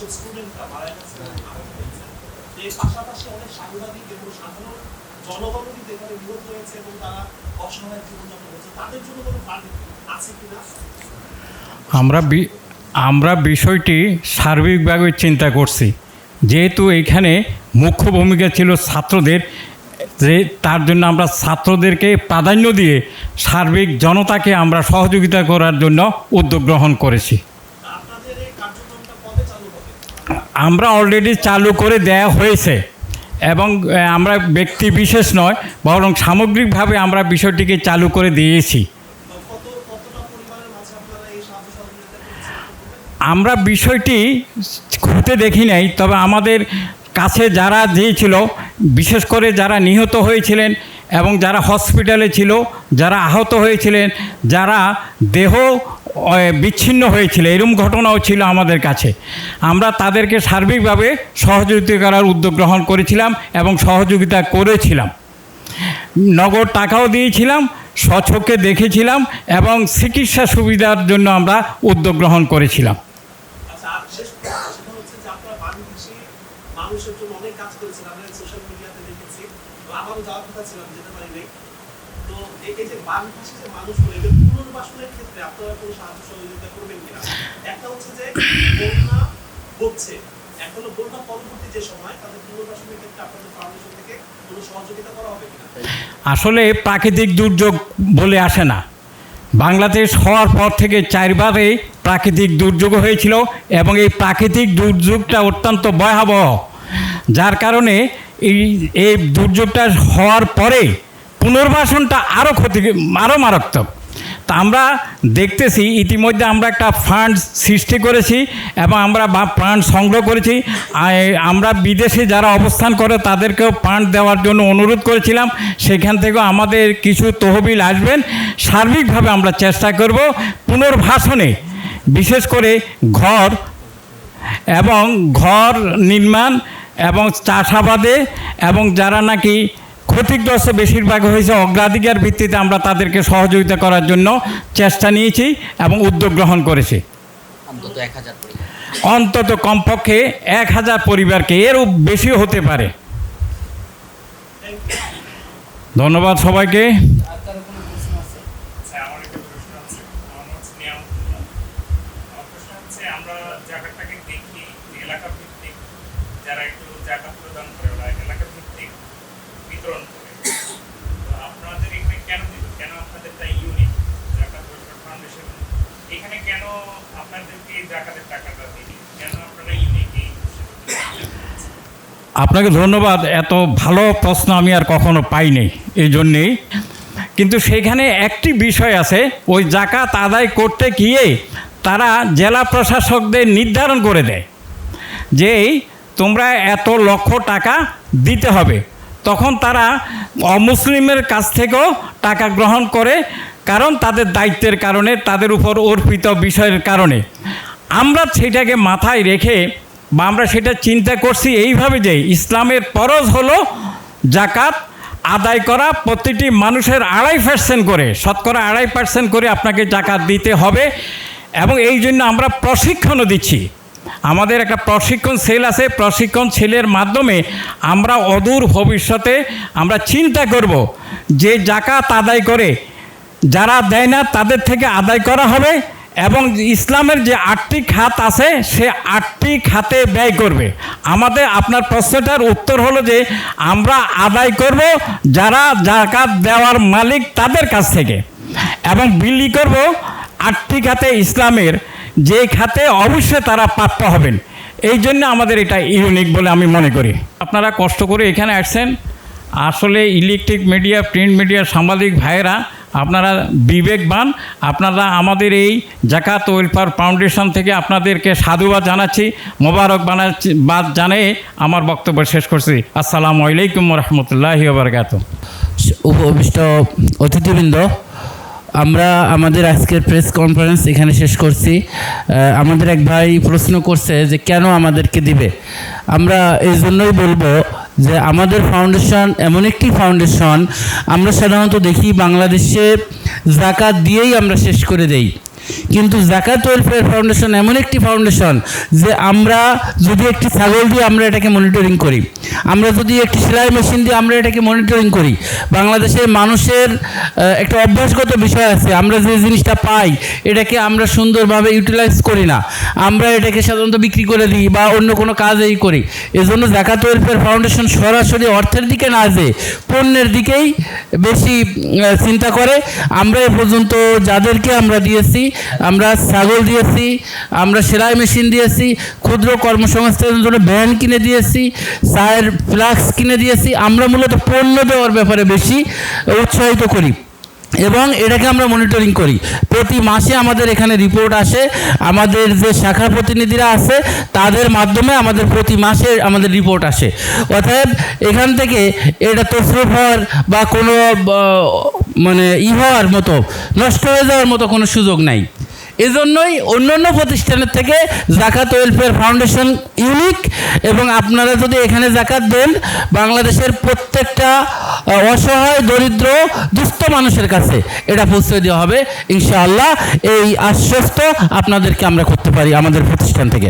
যেসব স্টুডেন্টরা এর পাশাপাশি অনেক সাংবাদিক এবং সাধারণ হয়েছে এবং তারা অসহায় জীবনযাপন করছে। তাদের জন্য কোনো আছে কিনা? আমরা আমরা বিষয়টি সার্বিকভাবে চিন্তা করছি। যেহেতু এখানে মুখ্য ভূমিকা ছিল ছাত্রদের, যে তার জন্য আমরা ছাত্রদেরকে প্রাধান্য দিয়ে সার্বিক জনতাকে আমরা সহযোগিতা করার জন্য উদ্যোগ গ্রহণ করেছি। আমরা অলরেডি চালু করে দেয়া হয়েছে। এবং আমরা ব্যক্তি বিশেষ নয়, বরং সামগ্রিকভাবে আমরা বিষয়টিকে চালু করে দিয়েছি। আমরা বিষয়টি ঘুরতে দেখি নাই, তবে আমাদের কাছে যারা দিয়েছিল বিশেষ করে যারা নিহত হয়েছিলেন এবং যারা হসপিটালে ছিল, যারা আহত হয়েছিলেন, যারা দেহ বিচ্ছিন্ন হয়েছিল এরকম ঘটনাও ছিল আমাদের কাছে। আমরা তাদেরকে সার্বিকভাবে সহযোগিতা করার উদ্যোগ গ্রহণ করেছিলাম এবং সহযোগিতা করেছিলাম। নগদ টাকাও দিয়েছিলাম, স্বচক্ষে দেখেছিলাম এবং চিকিৎসা সুবিধার জন্য আমরা উদ্যোগ গ্রহণ করেছিলাম। আচ্ছা অনেক কাজ করেছেন আমরা সোশ্যাল মিডিয়াতে দেখেছি। আমারও যাওয়ার কথা যেতে পারি নাই আসলে প্রাকৃতিক দুর্যোগ বলে আসে না। বাংলাদেশ হওয়ার পর থেকে চারবারে প্রাকৃতিক দুর্যোগ হয়েছিল এবং এই প্রাকৃতিক দুর্যোগটা অত্যন্ত ভয়াবহ। যার কারণে এই এই দুর্যোগটা হওয়ার পরে পুনর্বাসনটা আরও ক্ষতি আরও মারাত্মক। তা আমরা দেখতেছি, ইতিমধ্যে আমরা একটা ফান্ড সৃষ্টি করেছি এবং আমরা ফান্ড সংগ্রহ করেছি। আমরা বিদেশে যারা অবস্থান করে, তাদেরকেও ফান্ড দেওয়ার জন্য অনুরোধ করেছিলাম। সেখান থেকেও আমাদের কিছু তহবিল আসবেন। সার্বিকভাবে আমরা চেষ্টা করব পুনর্বাসনে, বিশেষ করে ঘর এবং ঘর নির্মাণ এবং চাষাবাদে এবং যারা নাকি ক্ষতিগ্রস্ত বেশিরভাগ হয়েছে অগ্রাধিকার ভিত্তিতে আমরা তাদেরকে সহযোগিতা করার জন্য চেষ্টা নিয়েছি এবং উদ্যোগ গ্রহণ করেছি। অন্তত এক হাজার অন্তত কমপক্ষে এক হাজার পরিবারকে এরও বেশিও হতে পারে। ধন্যবাদ সবাইকে। আচ্ছা আমার জায়গাটাকে দেখি এলাকা ভিত্তিক যারা একটু জায়গা প্রদান করে ওরা এলাকা ভিত্তিক বিতরণ করে। আপনাদের এখানে কেন দিল? কেন আপনাদের তাই জাকাত ফাউন্ডেশন এখানে কেন আপনাদেরকে জাকাতের টাকাটা কেন আপনারা আপনাকে ধন্যবাদ, এত ভালো প্রশ্ন আমি আর কখনো পাইনি এই জন্যেই কিন্তু সেখানে একটি বিষয় আছে, ওই জাকাত আদায় করতে গিয়ে তারা জেলা প্রশাসকদের নির্ধারণ করে দেয় যে তোমরা এত লক্ষ টাকা দিতে হবে। তখন তারা অমুসলিমের কাছ থেকেও টাকা গ্রহণ করে, কারণ তাদের দায়িত্বের কারণে, তাদের উপর অর্পিত বিষয়ের কারণে। আমরা সেটাকে মাথায় রেখে বা আমরা সেটা চিন্তা করছি এইভাবে যে ইসলামের পরজ হলো জাকাত আদায় করা, প্রতিটি মানুষের আড়াই পার্সেন্ট করে, শতকরা আড়াই পার্সেন্ট করে আপনাকে জাকাত দিতে হবে এবং এই জন্য আমরা প্রশিক্ষণও দিচ্ছি। আমাদের একটা প্রশিক্ষণ সেল আছে, প্রশিক্ষণ সেলের মাধ্যমে আমরা অদূর ভবিষ্যতে আমরা চিন্তা করব যে জাকাত আদায় করে যারা দেয় না তাদের থেকে আদায় করা হবে এবং ইসলামের যে আটটি খাত আছে, সে আটটি খাতে ব্যয় করবে। আমাদের, আপনার প্রশ্নটার উত্তর হলো যে আমরা আদায় করব যারা জাকাত দেওয়ার মালিক তাদের কাছ থেকে এবং বিলি করব আটটি খাতে ইসলামের যে খাতে অবশ্যই তারা প্রাপ্য হবেন। এই জন্য আমাদের এটা ইউনিক বলে আমি মনে করি। আপনারা কষ্ট করে এখানে আসছেন। আসলে ইলেকট্রিক মিডিয়া প্রিন্ট মিডিয়া সাংবাদিক ভাইয়েরা, আপনারা বিবেকবান। আপনারা আমাদের এই জাকাত ওয়েলফেয়ার ফাউন্ডেশন থেকে আপনাদেরকে সাধুবাদ জানাচ্ছি, মোবারক বানাচ্ছি, বাদ জানিয়ে আমার বক্তব্য শেষ করছি। আসসালামু আলাইকুম রহমতুল্লাহি বারকাত উপবিষ্ট অতিথিবৃন্দ আমরা আমাদের আজকের প্রেস কনফারেন্স এখানে শেষ করছি। আমাদের এক ভাই প্রশ্ন করছে যে, কেন আমাদেরকে দিবে? আমরা এই জন্যই বলব যে, আমাদের ফাউন্ডেশন এমন একটি ফাউন্ডেশন আমরা সাধারণত দেখি বাংলাদেশে জাকাত দিয়েই আমরা শেষ করে দেই। কিন্তু জাকাত ওয়েলফেয়ার ফাউন্ডেশন এমন একটি ফাউন্ডেশন যে আমরা যদি একটি ছাগল দিয়ে আমরা এটাকে মনিটরিং করি, আমরা যদি একটি সেলাই মেশিন দিয়ে আমরা এটাকে মনিটরিং করি, বাংলাদেশের মানুষের একটা অভ্যাসগত বিষয় আছে, আমরা যে জিনিসটা পাই এটাকে আমরা সুন্দরভাবে ইউটিলাইজ করি না, আমরা এটাকে সাধারণত বিক্রি করে দিই বা অন্য কোনো কাজেই করি। এজন্য জাকাত ওয়েলফেয়ার ফাউন্ডেশন সরাসরি অর্থের দিকে না যে পণ্যের দিকেই বেশি চিন্তা করে। আমরা এ পর্যন্ত যাদেরকে আমরা দিয়েছি আমরা ছাগল দিয়েছি, আমরা সেলাই মেশিন দিয়েছি, ক্ষুদ্র কর্মসংস্থানের জন্য ভ্যান কিনে দিয়েছি, চায়ের ফ্লাক্স কিনে দিয়েছি, আমরা মূলত পণ্য দেওয়ার ব্যাপারে বেশি উৎসাহিত করি। এবং এটাকে আমরা মনিটরিং করি। প্রতি মাসে আমাদের এখানে রিপোর্ট আসে, আমাদের যে শাখা প্রতিনিধিরা আছে, তাদের মাধ্যমে আমাদের প্রতি মাসে আমাদের রিপোর্ট আসে। অর্থাৎ এখান থেকে এটা তসরুফ হওয়ার বা কোনো মানে ই হওয়ার মতো, নষ্ট হয়ে যাওয়ার মতো কোনো সুযোগ নাই। এজন্যই অন্যান্য প্রতিষ্ঠানের থেকে জাকাত ওয়েলফেয়ার ফাউন্ডেশন ইউনিক এবং আপনারা যদি এখানে জাকাত দেন, বাংলাদেশের প্রত্যেকটা অসহায়, দরিদ্র, দুস্থ মানুষের কাছে এটা পৌঁছে দেওয়া হবে। ইনশাআল্লাহ এই আশ্বস্ত আপনাদেরকে আমরা করতে পারি আমাদের প্রতিষ্ঠান থেকে।